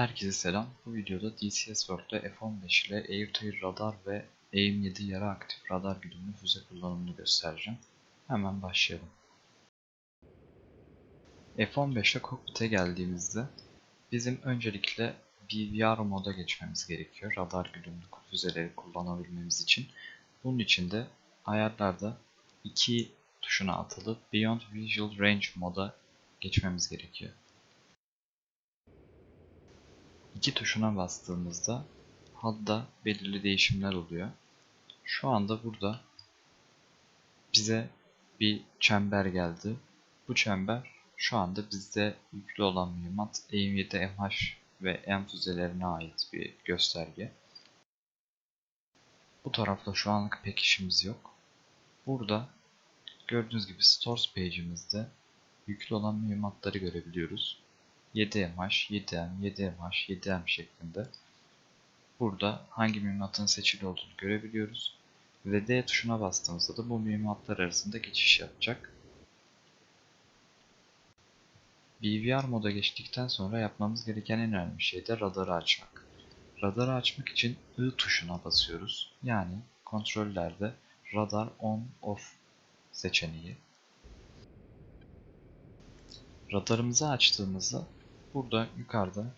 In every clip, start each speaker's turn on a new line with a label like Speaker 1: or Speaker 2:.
Speaker 1: Herkese selam. Bu videoda DCS World'de F-15 ile Airtail radar ve AIM-7 yarı aktif radar güdümlü füze kullanımını göstereceğim. Hemen başlayalım. F-15 ile kokpite geldiğimizde bizim öncelikle BVR moda geçmemiz gerekiyor. Radar güdümlü füzeleri kullanabilmemiz için. Bunun için de ayarlarda 2 tuşuna atılıp Beyond Visual Range moda geçmemiz gerekiyor. İki tuşuna bastığımızda HUD'da belirli değişimler oluyor. Şu anda burada bize bir çember geldi. Bu çember şu anda bizde yüklü olan mühimmat AIM-7 MH ve M füzelerine ait bir gösterge. Bu tarafta şu anlık pek işimiz yok. Burada gördüğünüz gibi Stores page'imizde yüklü olan mühimmatları görebiliyoruz. 7MH, 7M, 7MH, 7M şeklinde. Burada hangi mühimmatın seçili olduğunu görebiliyoruz. Ve D tuşuna bastığımızda da bu mühimmatlar arasında geçiş yapacak. BVR moda geçtikten sonra yapmamız gereken en önemli şey de radarı açmak. Radarı açmak için I tuşuna basıyoruz. Yani kontrollerde radar on off seçeneği. Radarımızı açtığımızda burada yukarıda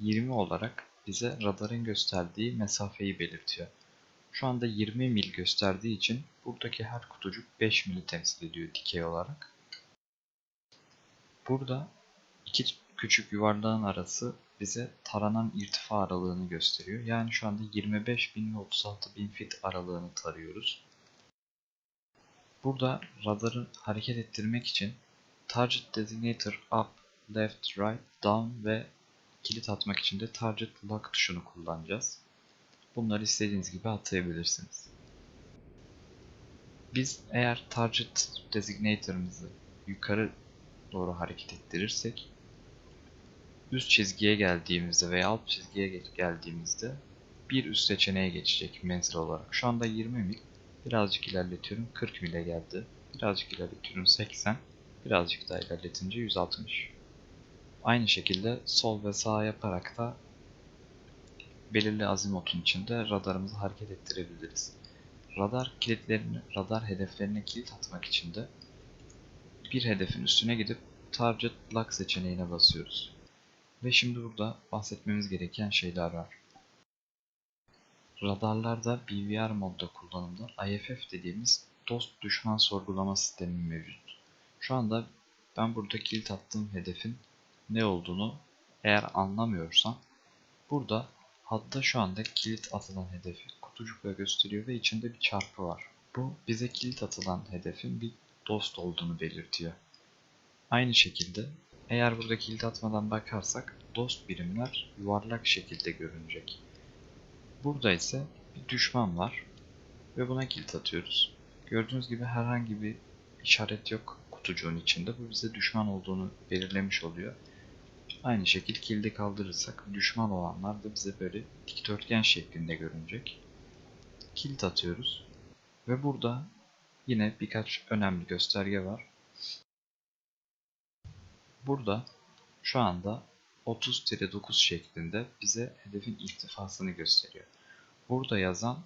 Speaker 1: 20 olarak bize radarın gösterdiği mesafeyi belirtiyor. Şu anda 20 mil gösterdiği için buradaki her kutucuk 5 mili temsil ediyor dikey olarak. Burada iki küçük yuvarlağın arası bize taranan irtifa aralığını gösteriyor. Yani şu anda 25 bin ve 36 bin fit aralığını tarıyoruz. Burada radarı hareket ettirmek için Target Designator Up, Left, Right, Down ve kilit atmak için de Target Lock tuşunu kullanacağız. Bunları istediğiniz gibi atayabilirsiniz. Biz eğer Target Designator'ımızı yukarı doğru hareket ettirirsek üst çizgiye geldiğimizde veya alt çizgiye geldiğimizde bir üst seçeneğe geçecek menzil olarak. Şu anda 20 mil. Birazcık ilerletiyorum 40 mile geldi. Birazcık ilerletiyorum 80. Birazcık daha ilerletince 160. Aynı şekilde sol ve sağ yaparak da belirli azimotun içinde radarımızı hareket ettirebiliriz. Radar kilitlerini, radar hedeflerine kilit atmak için de bir hedefin üstüne gidip Target Lock seçeneğine basıyoruz. Ve şimdi burada bahsetmemiz gereken şeyler var. Radarlarda BVR modda kullanımda IFF dediğimiz dost düşman sorgulama sistemi mevcut. Şu anda ben burada kilit attığım hedefin ne olduğunu eğer anlamıyorsam burada hatta şu anda kilit atılan hedefi kutucukla gösteriyor ve içinde bir çarpı var. Bu bize kilit atılan hedefin bir dost olduğunu belirtiyor. Aynı şekilde eğer burada kilit atmadan bakarsak dost birimler yuvarlak şekilde görünecek. Burada ise bir düşman var ve buna kilit atıyoruz. Gördüğünüz gibi herhangi bir işaret yok kutucuğun içinde. Bu bize düşman olduğunu belirlemiş oluyor. Aynı şekilde kilidi kaldırırsak düşman olanlar da bize böyle dikdörtgen şeklinde görünecek. Kilit atıyoruz. Ve burada yine birkaç önemli gösterge var. Burada şu anda 30-9 şeklinde bize hedefin irtifasını gösteriyor. Burada yazan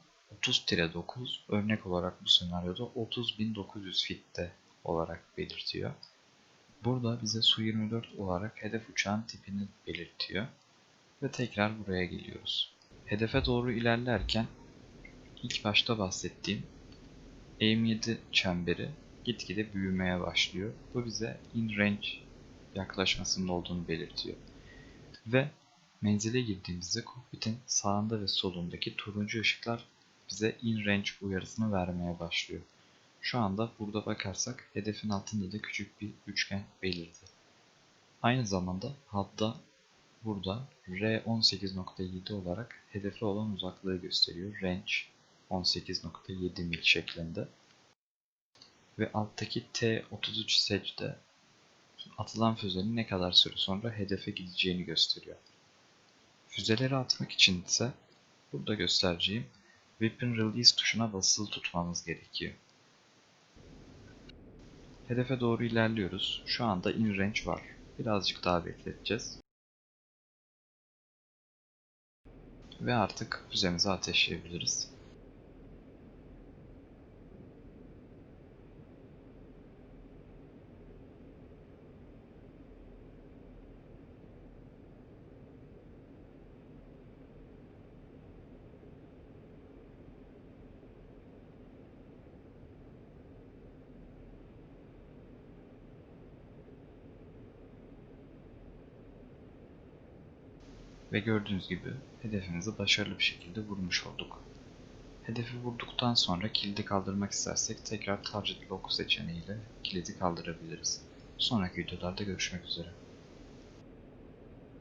Speaker 1: 30-9 örnek olarak bu senaryoda 30.900 fitte olarak belirtiyor. Burada bize Su-24 olarak hedef uçağın tipini belirtiyor. Ve tekrar buraya geliyoruz. Hedefe doğru ilerlerken ilk başta bahsettiğim AIM-7 çemberi gitgide büyümeye başlıyor. Bu bize in range yaklaşmasının olduğunu belirtiyor. Ve menzile girdiğimizde kokpitin sağında ve solundaki turuncu ışıklar bize in range uyarısını vermeye başlıyor. Şu anda burada bakarsak hedefin altında da küçük bir üçgen belirdi. Aynı zamanda hatta burada R18.7 olarak hedefe olan uzaklığı gösteriyor. Range 18.7 mil şeklinde. Ve alttaki T33 secde atılan füzenin ne kadar süre sonra hedefe gideceğini gösteriyor. Füzeleri atmak için ise burada göstereceğim Weapon Release tuşuna basılı tutmamız gerekiyor. Hedefe doğru ilerliyoruz. Şu anda in range var. Birazcık daha bekleteceğiz. Ve artık füzemizi ateşleyebiliriz. Ve gördüğünüz gibi hedefimizi başarılı bir şekilde vurmuş olduk. Hedefi vurduktan sonra kilidi kaldırmak istersek tekrar Target Lock seçeneğiyle kilidi kaldırabiliriz. Sonraki videolarda görüşmek üzere.